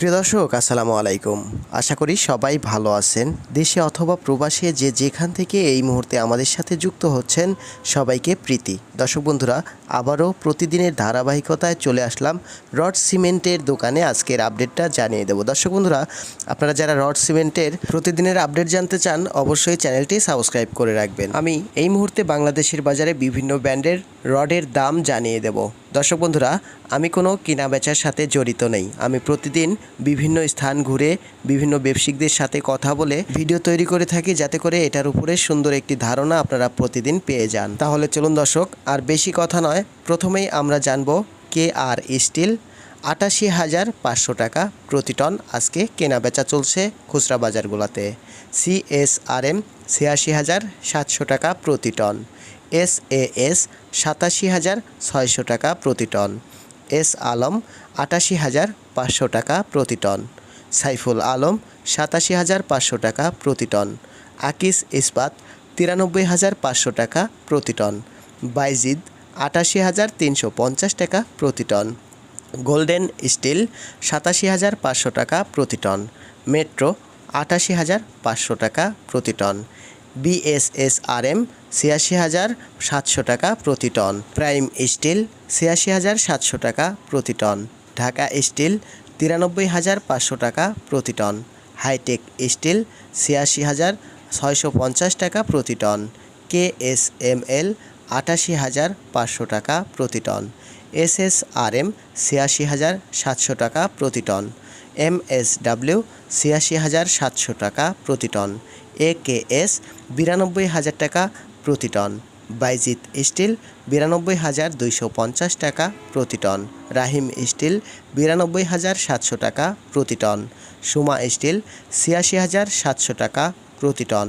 প্রিয় দর্শক, আসসালামু আলাইকুম। আশা করি সবাই ভালো আছেন। দেশে অথবা প্রবাসে যে যেখান থেকে এই মুহূর্তে আমাদের সাথে যুক্ত হচ্ছেন সবাইকে প্রীতি। দর্শক বন্ধুরা আবারও প্রতিদিনের ধারাবাহিকতায় চলে আসলাম রড সিমেন্টের দোকানে। আজকের আপডেটটা জানিয়ে দেবো। দর্শক বন্ধুরা, আপনারা যারা রড সিমেন্টের প্রতিদিনের আপডেট জানতে চান, অবশ্যই চ্যানেলটি সাবস্ক্রাইব করে রাখবেন। আমি এই মুহূর্তে বাংলাদেশের বাজারে বিভিন্ন ব্র্যান্ডের রডের দাম জানিয়ে দেব। দর্শক বন্ধুরা, আমি কোনো কেনা বেচার সাথে জড়িত নেই। আমি প্রতিদিন বিভিন্ন স্থান ঘুরে বিভিন্ন ব্যবসায়িকদের সাথে কথা বলে ভিডিও তৈরি করে থাকি যাতে করে এটার উপরে সুন্দর একটি ধারণা আপনারা প্রতিদিন পেয়ে যান। তাহলে চলুন দর্শক, আর বেশি কথা নয় প্রথমেই আমরা জানব কে আর স্টিল আটাশি হাজার পাঁচশো টাকা প্রতি টন আজকে কেনা বেচা চলছে খুচরা বাজারগুলোতে। সিএসআরএম ছিয়াশি হাজার সাতশো টাকা প্রতি টন। এস এ এস সাতাশি হাজার ছয়শো টাকা প্রতি টন। এস আলম আটাশি হাজার পাঁচশো টাকা প্রতি টন। সাইফুল আলম সাতাশি হাজার পাঁচশো টাকা প্রতি টন। আকিস ইস্পাত তিরানব্বই হাজার পাঁচশো টাকা প্রতি টন। বাইজিদ আটাশি হাজার তিনশো পঞ্চাশ টাকা প্রতি টন। গোল্ডেন স্টিল সাতাশি হাজার পাঁচশো টাকা প্রতি টন। মেট্রো আটাশি হাজার পাঁচশো টাকা প্রতি টন। বিএসএসআরএম ছিয়াশি হাজার সাতশো টাকা প্রতি টন। প্রাইম স্টিল ছিয়াশি হাজার সাতশো টাকা প্রতি টন। ঢাকা স্টিল তিরানব্বই হাজার পাঁচশো টাকা প্রতি টন। হাইটেক স্টিল ছিয়াশি হাজার ছয়শো পঞ্চাশ টাকা প্রতি ton. K S M L আটাশি হাজার পাঁচশো টাকা প্রতি ton. S S R M ছিয়াশি হাজার সাতশো টাকা প্রতি টন। এম এস ডাব্লিউ ছিয়াশি হাজার সাতশো টাকা প্রতি টন। এ কে এস বিরানব্বই হাজার টাকা প্রতি টন। বাইজিত স্টিল বিরানব্বই হাজার দুইশো পঞ্চাশ টাকা প্রতি টন। রাহিম স্টিল বিরানব্বই হাজার সাতশো টাকা প্রতি টন। সুমা স্টিল ছিয়াশি হাজার সাতশো টাকা প্রতি টন।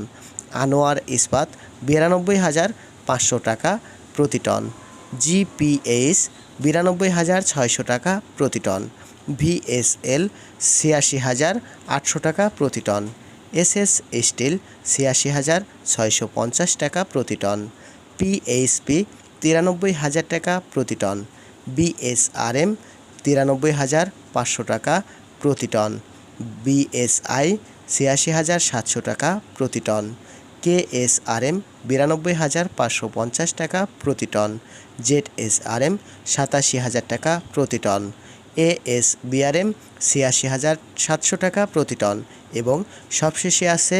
আনোয়ার ইস্পাত বিরানব্বই হাজার পাঁচশো টাকা প্রতি টন। জিপিএইচ বিরানব্বই হাজার ছয়শো টাকা প্রতি টন। ভিএসএল ছিয়াশি হাজার আটশো টাকা প্রতি টন। এসএস স্টিল ছিয়াশি হাজার ছয়শো পঞ্চাশ টাকা প্রতি টন। পিএইচপি তিরানব্বই হাজার টাকা প্রতি টন। বিএসআরএম তিরানব্বই হাজার পাঁচশো টাকা প্রতি টন। বিএসআই ছিয়াশি হাজার সাতশো টাকা প্রতি টন। কেএসআরএম বিরানব্বই হাজার পাঁচশো পঞ্চাশ টাকা প্রতি ton Z S R M সাতাশি হাজার টাকা প্রতি টন এ এএস বিআরএম ছিয়াশি হাজার সাতশো টাকা প্রতি টন এবং সবশেষে আছে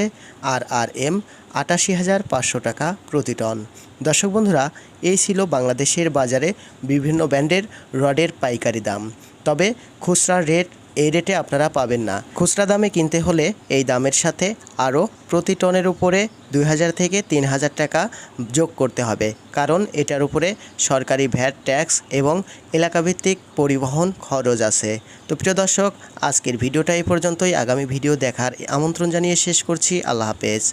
আর আর এম আটাশি হাজার পাঁচশো টাকা প্রতি টন। দর্শক বন্ধুরা, এই ছিল বাংলাদেশের বাজারে বিভিন্ন ব্র্যান্ডের রডের পাইকারি দাম। তবে খুচরা রেট এই রেটে আপনারা পাবেন না। খুচরা দামে কিনতে হলে এই দামের সাথে আরও প্রতি টনের উপরে দুই হাজার থেকে তিন হাজার টাকা যোগ করতে হবে। কারণ এটার উপরে সরকারি ভ্যাট, ট্যাক্স এবং এলাকাভিত্তিক পরিবহন খরচ আছে। তো প্রিয় দর্শক, আজকের ভিডিওটা এই পর্যন্তই। আগামী ভিডিও দেখার আমন্ত্রণ জানিয়ে শেষ করছি। আল্লাহ হাফেজ।